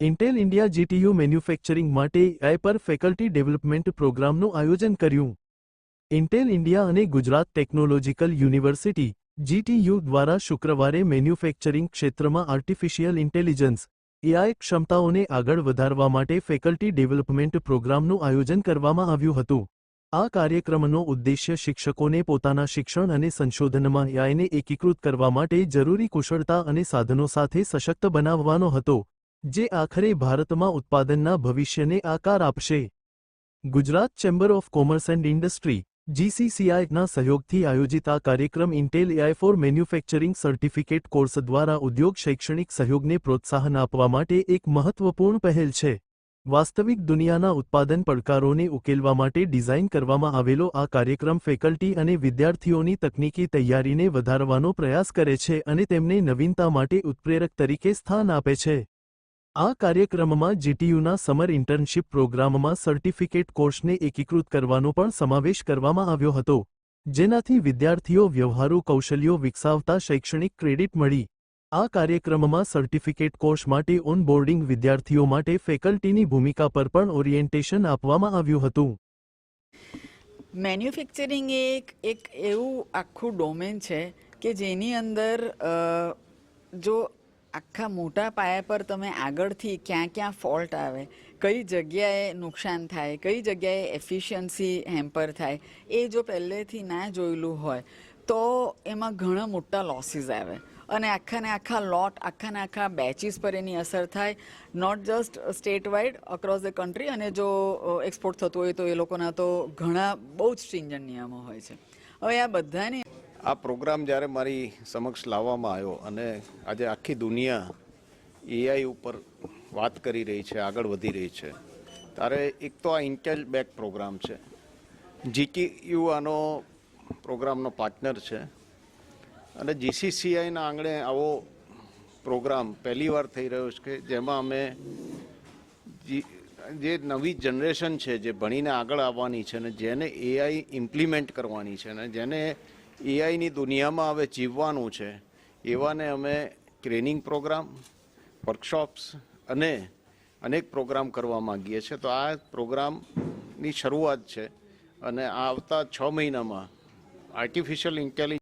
Intel India GTU manufacturing માટે AI પર faculty development પ્રોગ્રામનું આયોજન કર્યું. ઇન્ટેલ ઇન્ડિયા અને ગુજરાત ટેકનોલોજીકલ યુનિવર્સિટી જીટીયુ દ્વારા શુક્રવારે મેન્યુફેક્ચરિંગ ક્ષેત્રમાં આર્ટિફિશિયલ ઇન્ટેલિજન્સ એઆઈ ક્ષમતાઓને આગળ વધારવા માટે ફેકલ્ટી ડેવલપમેન્ટ પ્રોગ્રામનું આયોજન કરવામાં આવ્યું હતું. આ કાર્યક્રમનો ઉદ્દેશ્ય શિક્ષકોને પોતાના શિક્ષણ અને સંશોધનમાં એઆઈને એકીકૃત કરવા માટે જરૂરી કુશળતા અને સાધનો સાથે સશક્ત બનાવવાનો હતો. જે આખરે ભારતમાં ઉત્પાદનના ભવિષ્યને આકાર આપશે. Gujarat chamber of commerce and industry જીસીસીઆઈના સહયોગથી આયોજિત આ કાર્યક્રમ Intel AI for manufacturing certificate course દ્વારા ઉદ્યોગ શૈક્ષણિક સહયોગને પ્રોત્સાહન આપવા માટે એક મહત્વપૂર્ણ પહેલ છે. વાસ્તવિક દુનિયાના ઉત્પાદન પડકારોને ઉકેલવા માટે ડિઝાઇન કરવામાં આવેલો આ કાર્યક્રમ ફેકલ્ટી અને વિદ્યાર્થીઓની તકનીકી તૈયારીને વધારવાનો પ્રયાસ કરે છે અને તેમને નવીનતા માટે ઉત્પ્રેરક તરીકે સ્થાન આપે છે. આ કાર્યક્રમમાં જીટીયુના સમર ઇન્ટર્નશીપ પ્રોગ્રામમાં સર્ટિફિકેટ કોર્સને એકીકૃત કરવાનો પણ સમાવેશ કરવામાં આવ્યો હતો, જેનાથી વિદ્યાર્થીઓ વ્યવહારુ કૌશલ્યો વિકસાવતા શૈક્ષણિક ક્રેડિટ મળી. આ કાર્યક્રમમાં સર્ટિફિકેટ કોર્સ માટે ઓનબોર્ડિંગ વિદ્યાર્થીઓ માટે ફેકલ્ટીની ભૂમિકા પર પણ ઓરિએન્ટેશન આપવામાં આવ્યું હતું. મેન્યુફેક્ચરિંગ એ એક એક એવું આખું ડોમેન છે કે જેની અંદર જો આખા મોટા પાયા પર તમે આગળથી ક્યાં ક્યાં ફોલ્ટ આવે, કઈ જગ્યાએ નુકસાન થાય, કઈ જગ્યાએ એફિશિયન્સી હેમ્પર થાય, એ જો પહેલેથી ના જોયેલું હોય, તો એમાં ઘણા મોટા લોસીસ આવે. અને આખાને આખા લોટ આખાને આખા બેચીસ પર એની અસર થાય not just state wide across the country અને જો એક્સપોર્ટ થતું હોય તો એ લોકોના તો ઘણા બહુ જ સ્ટ્રિંજન્ટ નિયમો હોય છે. હવે આ બધાની આ પ્રોગ્રામ જ્યારે મારી સમક્ષ લાવવામાં આવ્યો અને આજે આખી દુનિયા એઆઈ ઉપર વાત કરી રહી છે, આગળ વધી રહી છે, ત્યારે એક તો આ ઇન્ટેલ બેક પ્રોગ્રામ છે. જીટીયુ આનો પ્રોગ્રામનો પાર્ટનર છે. અને જીસીસીઆઈના આંગણે આવો પ્રોગ્રામ પહેલીવાર થઈ રહ્યો છે કે જેમાં અમે જે નવી જનરેશન છે જે ભણીને આગળ આવવાની છે ને જેને એઆઈ ઇમ્પ્લિમેન્ટ કરવાની છે ને જેને એઆઈની દુનિયામાં હવે જીવવાનું છે. એવાને અમે ટ્રેનિંગ પ્રોગ્રામ, વર્કશોપ્સ અને અનેક પ્રોગ્રામ કરવા માંગીએ છીએ. તો આ પ્રોગ્રામની શરૂઆત છે અને આવતા છ મહિનામાં આર્ટિફિશિયલ ઇન્ટેલિજન્સ